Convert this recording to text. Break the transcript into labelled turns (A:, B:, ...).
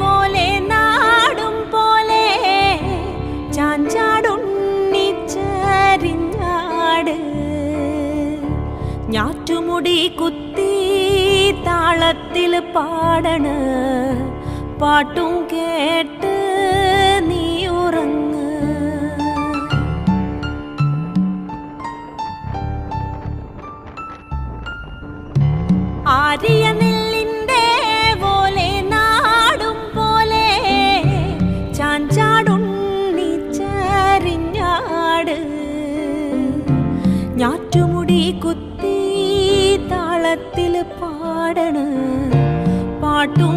A: പോലെ നാടും പോലെ ഞാറ്റുമുടി കുത്തി താളത്തിൽ പാടണ്. പാട്ടും കേട്ട് നീ ഉറങ്ങ്. ആരിയ കുത്തി താളത്തിൽ പാടണ് പാട്ടും